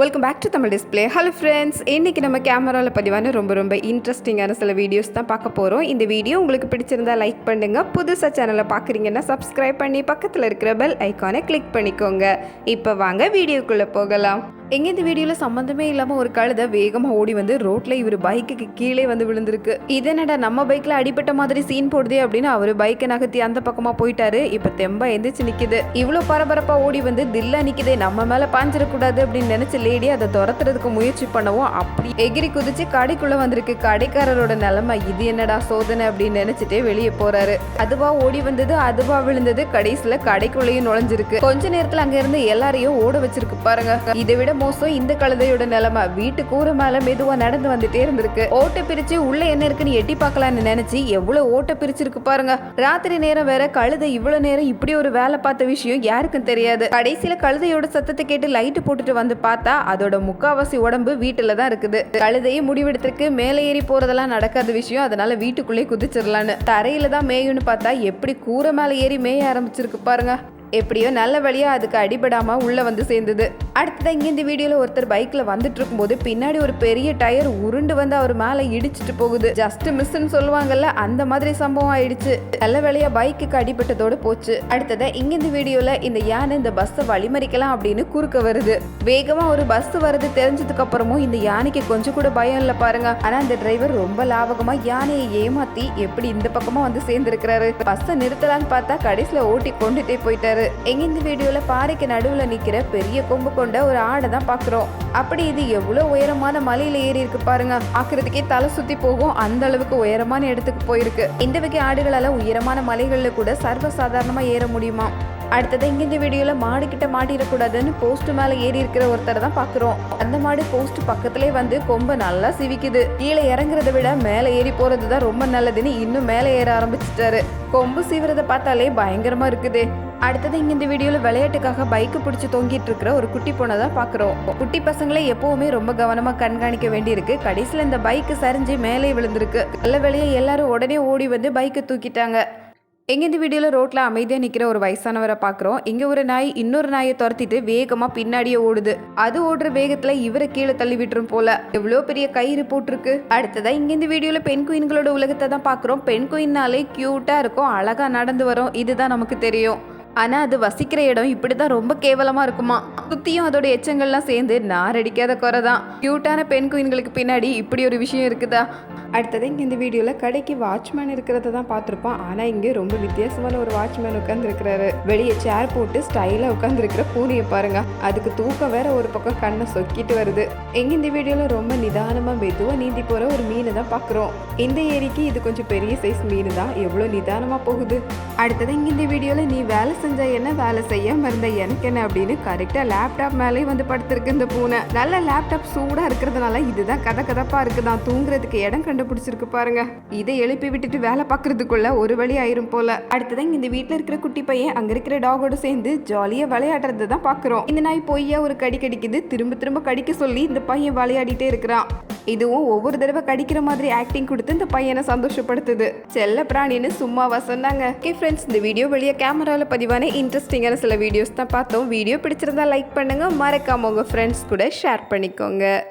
Welcome back to Tamil display hello friends இன்றைக்கி நம்ம கேமராவில் பதிவான ரொம்ப ரொம்ப இன்ட்ரெஸ்டிங்கான சில வீடியோஸ் தான் பார்க்க போகிறோம் இந்த வீடியோ உங்களுக்கு பிடிச்சிருந்தா லைக் பண்ணுங்கள் புதுசாக சேனலை பார்க்குறீங்கன்னா சப்ஸ்கிரைப் பண்ணி பக்கத்தில் இருக்கிற பெல் ஐக்கானை கிளிக் பண்ணிக்கோங்க. இப்போ வாங்க வீடியோக்குள்ளே போகலாம். எங்கே இந்த வீடியோவில் சம்மந்தமே இல்லாமல் ஒரு கழுதை வேகமாக ஓடி வந்து ரோட்டில் இவர் பைக்குக்கு கீழே வந்து விழுந்திருக்கு. இது என்னடா நம்ம பைக்கில் அடிப்பட்ட மாதிரி சீன் போடுதே அப்படின்னு அவர் பைக்கை நகர்த்தி அந்த பக்கமாக போயிட்டாரு. இப்போ தெம்பா எந்திரிச்சு நிற்கிது இவ்வளோ பரபரப்பாக ஓடி வந்து தில்லா நிற்கிதே நம்ம மேலே பாஞ்சிடக்கூடாது அப்படின்னு நினச்ச லேடி அதை துரத்துறதுக்கு முயற்சி பண்ணவும் அப்படி எகிரி குதிச்சு கடைக்குள்ளே வந்திருக்கு. கடைக்காரரோட நிலமை இது என்னடா சோதனை அப்படின்னு நினச்சிட்டே வெளியே போகிறாரு அதுவா ஓடி வந்தது அதுவா விழுந்தது கடைசியில் கடைக்குள்ளேயும் நுழைஞ்சிருக்கு. கொஞ்ச நேரத்தில் அங்கேருந்து எல்லாரையும் ஓட வச்சிருக்கு பாருங்க. இதை விட மோசம் இந்த கழுதையோட நிலைமை. வீட்டு கூரை மேல மெதுவா நடந்து வந்துட்டே இருந்திருக்கு. ஓட்டை பிரிச்சு உள்ள என்ன இருக்குன்னு எட்டி பார்க்கலாம்னு நினைச்சு எவ்வளவு ஓட்டை பிரிச்சிருக்கு பாருங்க. ராத்திரி நேரம் வேற கழுதை இவ்வளவு நேரம் இப்படி ஒரு வேலை பார்த்த விஷயம் யாருக்கும் தெரியாது. கடைசியில கழுதையோட சத்தத்தை கேட்டு லைட் போட்டுட்டு வந்து பார்த்தா அதோட முக்காவாசி உடம்பு வீட்டுல தான் இருக்குது. கழுதையே முடிவெடுத்திருக்கு மேலே ஏறி போறதெல்லாம் நடக்காத விஷயம். அதனால வீட்டுக்குள்ளே குதிச்சிடலான்னு. தரையில தான் மேயுன்னு பார்த்தா எப்படி கூரை மேலே ஏறி மேய ஆரம்பிச்சிருக்கு பாருங்க. எப்படியோ நல்ல வழியாக அதுக்கு அடிபடாமல் உள்ளே வந்து சேர்ந்தது. அடுத்ததான் இங்கே இந்த வீடியோவில் ஒருத்தர் பைக்கில் வந்துட்டு இருக்கும்போது பின்னாடி ஒரு பெரிய டயர் உருண்டு வந்து அவர் மேலே இடிச்சிட்டு போகுது. ஜஸ்ட் மிஸ்ன்னு சொல்லுவாங்கல்ல அந்த மாதிரி சம்பவம் ஆயிடுச்சு. நல்ல வழியாக பைக்குக்கு அடிபட்டதோடு போச்சு. அடுத்ததான் இங்கே இந்த வீடியோவில் இந்த யானை இந்த பஸ்ஸை வழிமறிக்கலாம் அப்படின்னு குறுக்க வருது. வேகமாக ஒரு பஸ் வருது தெரிஞ்சதுக்கு அப்புறமும் இந்த யானைக்கு கொஞ்சம் கூட பயம் இல்லை பாருங்க. ஆனால் அந்த டிரைவர் ரொம்ப லாபகமாக யானையை ஏமாத்தி எப்படி இந்த பக்கமாக வந்து சேர்ந்துருக்கிறாரு. பஸ்ஸை நிறுத்தலான்னு பார்த்தா கடைசியில் ஓட்டி கொண்டுட்டே போயிட்டாரு. எங்க இந்த வீடியோல பாறைக்கு நடுவுல நிக்கிற பெரிய கொம்பு கொண்ட ஒரு ஆடை தான் பாக்குறோம். அப்படி இது எவ்வளவு உயரமான மலையில ஏறி இருக்கு பாருங்க. பாக்குறதுக்கே தலை சுத்தி போகும். அந்த அளவுக்கு உயரமான இடத்துக்கு போயிருக்கு. இந்த வகை ஆடுகளால உயரமான மலைகள்ல கூட சர்வசாதாரணமா ஏற முடியுமா? அடுத்தது இங்கே இந்த வீடியோவில் மாடு கிட்ட மாட்டிடக்கூடாதுன்னு போஸ்ட் மேலே ஏறி இருக்கிற ஒருத்தரை தான் பார்க்குறோம் அந்த மாடு போஸ்ட் பக்கத்திலே வந்து கொம்ப நல்லா சிவிக்குது. கீழே இறங்குறத விட மேலே ஏறி போகிறது தான் ரொம்ப நல்லதுன்னு இன்னும் மேலே ஏற ஆரம்பிச்சிட்டாரு. கொம்பு சீவுறத பார்த்தாலே பயங்கரமாக இருக்குது. அடுத்தது இங்கே இந்த வீடியோவில் விளையாட்டுக்காக பைக்கு பிடிச்சி தொங்கிட்டு இருக்கிற ஒரு குட்டி பொண்ணை தான் பார்க்குறோம் குட்டி பசங்களை எப்போவுமே ரொம்ப கவனமாக கண்காணிக்க வேண்டியிருக்கு. கடைசியில் இந்த பைக்கு சரிஞ்சு மேலே விழுந்திருக்கு. நல்ல வேலையை எல்லாரும் உடனே ஓடி வந்து பைக்கை தூக்கிட்டாங்க. எங்கே இந்த வீடியோவில் ரோட்டில் அமைதியாக நிற்கிற ஒரு வயசானவரை பார்க்குறோம் இங்கே ஒரு நாய் இன்னொரு நாயை துரத்திட்டு வேகமாக பின்னாடியே ஓடுது. அது ஓடுற வேகத்தில் இவரை கீழே தள்ளி விட்டுரும் போல. எவ்வளோ பெரிய கயிறு போட்டிருக்கு. அடுத்ததான் இங்கே இந்த வீடியோவில் பெண் குயின்களோட உலகத்தை தான் பார்க்குறோம் பெண் குயின்னாலே க்யூட்டாக இருக்கும். அழகாக நடந்து வரும். இதுதான் நமக்கு தெரியும். ஆனால் அது வசிக்கிற இடம் இப்படி தான் ரொம்ப கேவலமாக இருக்குமா? சுற்றியும் அதோட எச்சங்கள்லாம் சேர்ந்து நாரடிக்காத குறை தான். க்யூட்டான பெண் குயின்களுக்கு பின்னாடி இப்படி ஒரு விஷயம் இருக்குதா? அடுத்தது இங்கே இந்த வீடியோவில் கடைக்கு வாட்ச்மேன் இருக்கிறத தான் பார்த்துருப்போம். ஆனால் இங்கே ரொம்ப வித்தியாசமான ஒரு வாட்ச்மேன் உட்காந்துருக்கிறாரு வெளியே சேர் போட்டு ஸ்டைலாக உட்காந்துருக்கிற பூனையை பாருங்க. அதுக்கு தூக்கம் வேற ஒரு பக்கம் கண்ணை சொக்கிட்டு வருது. எங்கே இந்த வீடியோவில் ரொம்ப நிதானமாக மெதுவாக நீந்தி போகிற ஒரு மீனை தான் பார்க்குறோம். இந்த ஏரிக்கு இது கொஞ்சம் பெரிய சைஸ் மீன் தான் எவ்வளோ நிதானமாக போகுது? அடுத்தது இங்கே இந்த வீடியோவில் நீ வேலை செஞ்ச என்ன வேலை செய்ய? இருந்த எனக்கு என்ன அப்படின்னு கரெக்டாக லேப்டாப் மேலே வந்து படுத்திருக்கு இந்த பூனை. நல்ல லேப்டாப் சூடாக இருக்கிறதுனால இதுதான் கதை கதப்பாக இருக்குதான். தூங்குறதுக்கு இடம் கண்டுபிடிச்சிருக்கு பாருங்க. இதை எழுப்பி விட்டுட்டு வேலை பார்க்கறதுக்குள்ள ஒரு வழி ஆயிரும் போல. அடுத்ததான் இந்த வீட்டில் இருக்கிற குட்டி பையன் அங்கே இருக்கிற டாகோட சேர்ந்து ஜாலியாக விளையாடுறது தான் பார்க்குறோம். இந்த நாய் பொய்யா ஒரு கடி கடிக்குது. திரும்ப திரும்ப கடிக்க சொல்லி இந்த பையன் விளையாடிட்டே இருக்கிறான். இதுவும் ஒவ்வொரு தடவை கடிக்கிற மாதிரி ஆக்டிங் கொடுத்து இந்த பையனை சந்தோஷப்படுத்துது. செல்ல பிராணின்னு சும்மாவா சொன்னாங்க. ஓகே ஃப்ரெண்ட்ஸ் இந்த வீடியோ வெளியே கேமராவில் பதிவான இன்ட்ரெஸ்டிங்கான சில வீடியோஸ் தான் பார்த்தோம். வீடியோ பிடிச்சிருந்தா லைக் பண்ணுங்க. மறக்காம உங்க ஃப்ரெண்ட்ஸ் கூட ஷேர் பண்ணிக்கோங்க.